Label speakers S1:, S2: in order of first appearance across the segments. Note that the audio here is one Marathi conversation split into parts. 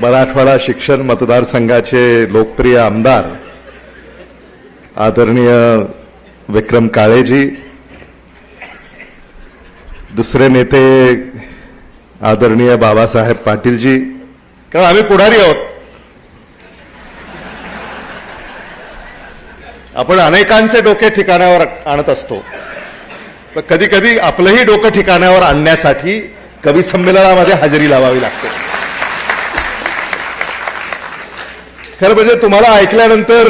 S1: मराठवाडा शिक्षण मतदारसंघाचे लोकप्रिय आमदार आदरणीय विक्रम काळेजी दुसरे नेते आदरणीय बाबासाहेब पाटीलजी कारण आम्ही पुढारी आहोत. आपण अनेकांचे डोके ठिकाणावर आणत असतो. तर कधी कधी आपलंही डोकं ठिकाणावर आणण्यासाठी कवी संमेलनामध्ये हजेरी लावावी लागते. खरं म्हणजे तुम्हाला ऐकल्यानंतर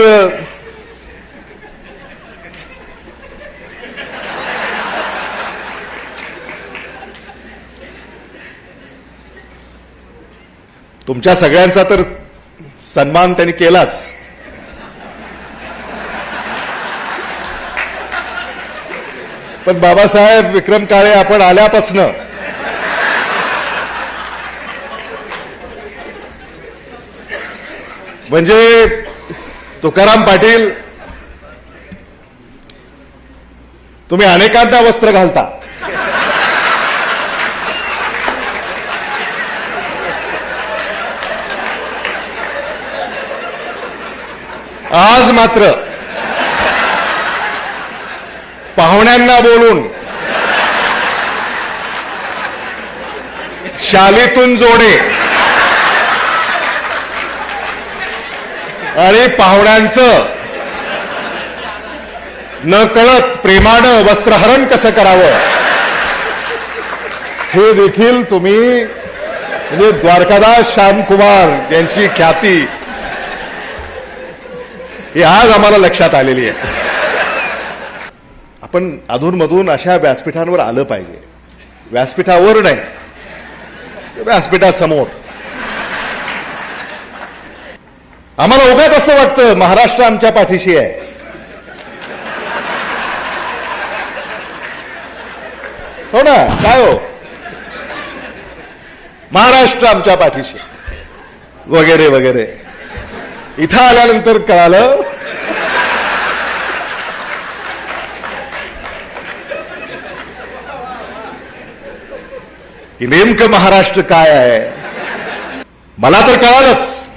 S1: तुमच्या सगळ्यांचा तर सन्मान त्यांनी केलाच. पण बाबासाहेब विक्रम काळे आपण आल्यापासनं म्हणजे तुकाराम पाटील तुम्ही अनेकांना वस्त्र घालता. आज मात्र पाहुण्यांना बोलून शालीतून जोडे अरे पाहुण्यांचं. न कळत प्रेमानं वस्त्रहरण कसं करावं? हे देखील तुम्ही म्हणजे द्वारकादास श्यामकुमार यांची ख्याती ही आज आम्हाला लक्षात आलेली आहे. आपण अधूनमधून अशा व्यासपीठांवर आलं पाहिजे. व्यासपीठावर नाही व्यासपीठासमोर. आम्हाला उगाच असं वाटतं महाराष्ट्र आमच्या पाठीशी आहे. हो ना? काय हो? महाराष्ट्र आमच्या पाठीशी. वगैरे वगैरे. इथं आल्यानंतर कळालं. की नेमकं महाराष्ट्र काय आहे? मला तर कळालंच.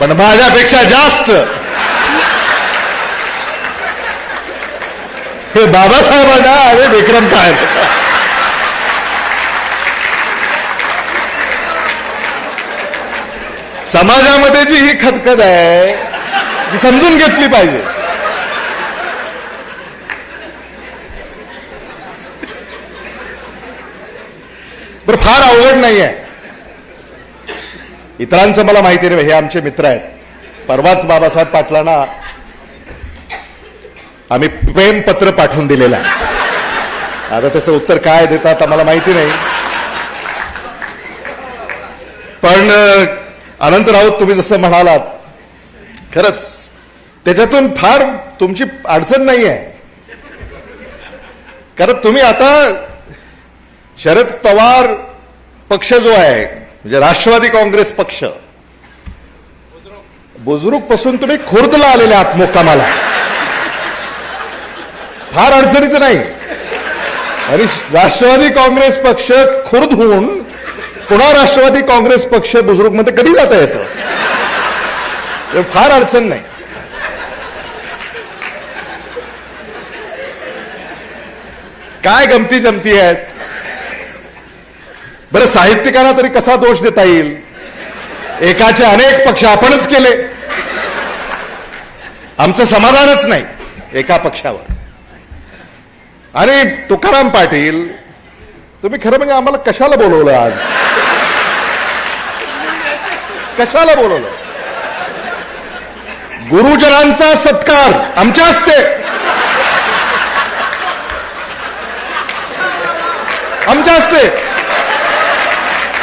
S1: पण माझ्यापेक्षा जास्त. हे बाबासाहेबांना अरे विक्रम काय समाजामध्ये जी ही खदखद आहे ती समजून घेतली पाहिजे. बरं फार अवघड नाही आहे इतरांचं मला माहिती नाही हे आमचे मित्र आहेत. परवाच बाबासाहेब पाटलांना आम्ही प्रेमपत्र पाठवून दिलेलं आहे. आता त्याचं उत्तर काय देतात आम्हाला माहिती नाही. पण अनंत राऊत तुम्ही जसं म्हणालात खरंच त्याच्यातून फार तुमची अडचण नाही आहे कारण तुम्ही आता शरद पवार पक्ष जो आहे म्हणजे राष्ट्रवादी काँग्रेस पक्ष. बुजुर्गपासून तुम्ही खुर्दला आलेले आहात मुक्कामाला. फार अडचणीचं नाही. आणि राष्ट्रवादी काँग्रेस पक्ष खुर्द होऊन पुन्हा राष्ट्रवादी काँग्रेस पक्ष बुजुर्गमध्ये कधी जाता येतं? तर फार अडचण नाही. काय गमती जमती आहेत? बरं साहित्यिकांना तरी कसा दोष देता येईल? एकाचे अनेक पक्ष आपणच केले. आमचं समाधानच नाही एका पक्षावर. आणि तुकाराम पाटील तुम्ही खरं म्हणजे आम्हाला कशाला बोलवलं आज? कशाला बोलवलं? गुरुजनांचा सत्कार आमच्या हस्ते. आमच्या हस्ते.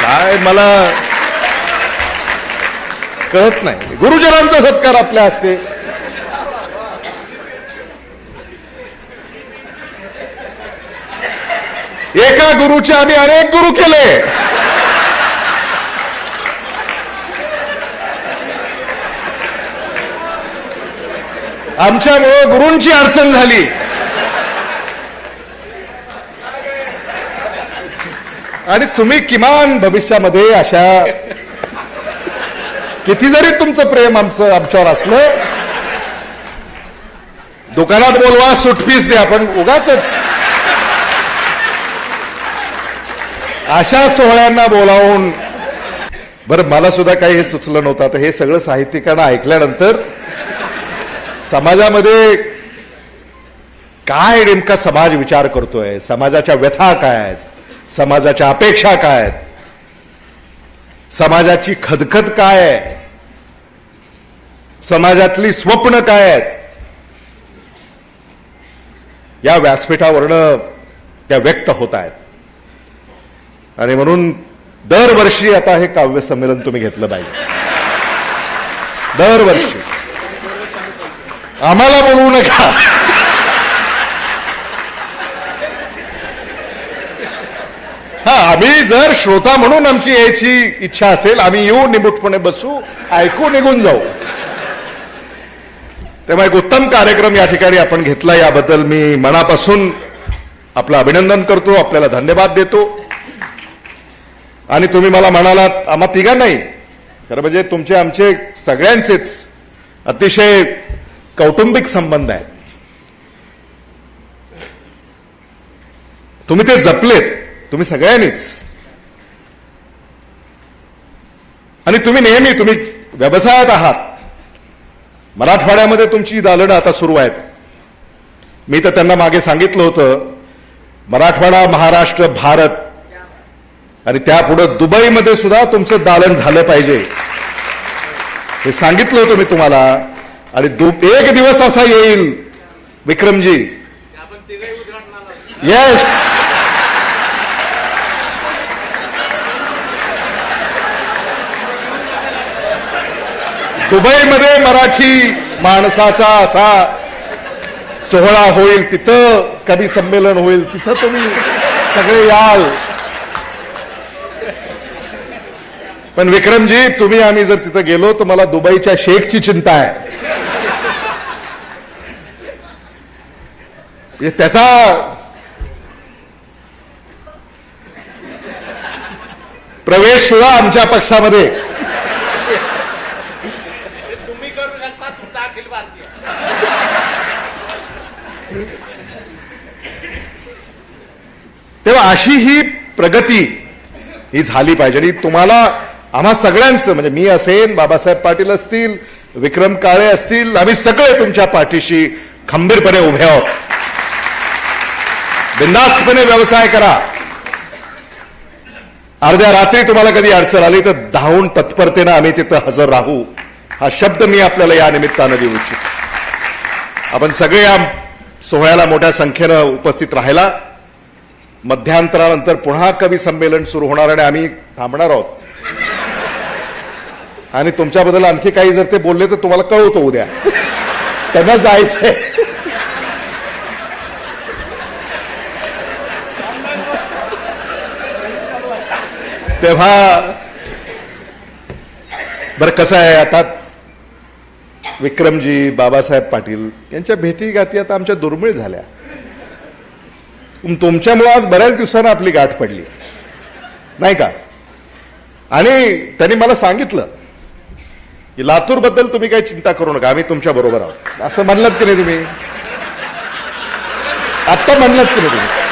S1: काय मला कळत नाही. गुरुजनांचा सत्कार आपल्या असते एका गुरुचे आम्ही अनेक गुरु केले. आमच्यामुळे गुरूंची अडचण झाली. आणि तुम्ही किमान भविष्यामध्ये अशा किती जरी तुमचं प्रेम आमचं आमच्यावर असलं दुकानात बोलवा सुटपीस द्या पण उगाच अशा सोहळ्यांना बोलावून. बरं मला सुद्धा काही हे सुचलं नव्हतं. आता हे सगळं साहित्यिकांना ऐकल्यानंतर समाजामध्ये काय नेमका समाज विचार करतोय? समाजाच्या व्यथा काय आहेत? समाजाच्या अपेक्षा काय आहेत? समाजाची खदखद काय आहे? समाजातली स्वप्न काय आहेत? या व्यासपीठावरनं त्या व्यक्त होत आहेत. आणि म्हणून दरवर्षी आता हे काव्य संमेलन तुम्ही घेतलं पाहिजे. दरवर्षी. आम्हाला बोलवू नका. आम्ही जर श्रोता म्हणून आमची यायची इच्छा असेल आम्ही येऊ निमूटपणे बसू ऐकू निघून जाऊ. तेव्हा एक उत्तम कार्यक्रम या ठिकाणी आपण घेतला. याबद्दल मी मनापासून आपलं अभिनंदन करतो आपल्याला धन्यवाद देतो. आणि तुम्ही मला म्हणालात आम्हा तिघा नाही. खरं म्हणजे तुमचे आमचे सगळ्यांचेच अतिशय कौटुंबिक संबंध आहेत. तुम्ही ते जपलेत. तुम्ही सगळ्यांनीच. आणि तुम्ही नेहमी तुम्ही व्यवसायात आहात. मराठवाड्यामध्ये तुमची दालनं आता सुरू आहेत. मी तर त्यांना मागे सांगितलं होतं मराठवाडा महाराष्ट्र भारत आणि त्यापुढं दुबईमध्ये सुद्धा तुमचं दालन झालं पाहिजे. हे सांगितलं होतं मी तुम्हाला. आणि एक दिवस असा येईल विक्रमजी. येस दुबईमध्ये मराठी माणसाचा असा सोहळा होईल तिथं कवी संमेलन होईल तिथं तुम्ही सगळे याल. पण विक्रमजी तुम्ही आम्ही जर तिथं गेलो तर मला दुबईच्या शेखची चिंता आहे. म्हणजे त्याचा प्रवेश सुद्धा आमच्या पक्षामध्ये
S2: प्रकल्पात तुमचा अखिल भारतीय.
S1: तेव्हा अशी ही प्रगती ही झाली पाहिजे. आणि तुम्हाला आम्हा सगळ्यांचं म्हणजे मी असेन बाबासाहेब पाटील असतील विक्रम काळे असतील आम्ही सगळे तुमच्या पाठीशी खंबीरपणे उभे आहोत. बिंदास्तपणे व्यवसाय करा. अर्ध्या रात्री तुम्हाला कधी अडचण आली तर धावून तत्परतेनं आम्ही तिथं हजर राहू. हा शब्द मी आपल्याला या निमित्तानं देऊ इच्छितो. आपण सगळे या सोहळ्याला मोठ्या संख्येनं उपस्थित राहिला मध्यांतरानंतर पुन्हा कवी संमेलन सुरू होणार आणि आम्ही थांबणार आहोत. आणि तुमच्याबद्दल आणखी काही जर ते बोलले तर तुम्हाला कळवतो उद्या. त्यांना जायचंय. तेव्हा बरं कसं आहे आता विक्रमजी बाबासाहेब पाटील यांच्या भेटी गाठी आता आमच्या दुर्मिळ झाल्या. तुमच्यामुळे आज बऱ्याच दिवसानं आपली गाठ पडली. नाही का? आणि त्यांनी मला सांगितलं की लातूरबद्दल तुम्ही काही चिंता करू नका आम्ही तुमच्या बरोबर आहोत. असं म्हणलात की नाही तुम्ही? आत्ता म्हणलात की नाही तुम्ही?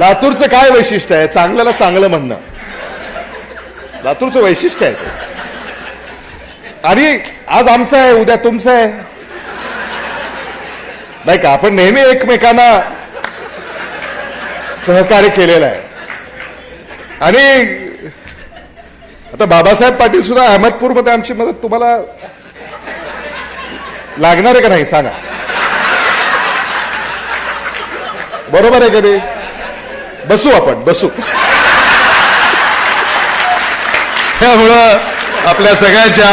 S1: लातूरचं काय वैशिष्ट्य आहे? चांगल्याला चांगलं म्हणणं. लातूरचं वैशिष्ट्य आहे आणि आज आमचं आहे उद्या तुमचं आहे. नाही का? आपण नेहमी एकमेकांना सहकार्य केलेलं आहे. आणि आता बाबासाहेब पाटील सुद्धा अहमदपूरमध्ये आमची मदत तुम्हाला लागणार आहे का नाही? सांगा. बरोबर आहे कधी बसू आपण बसू. त्यामुळं आपल्या सगळ्यांच्या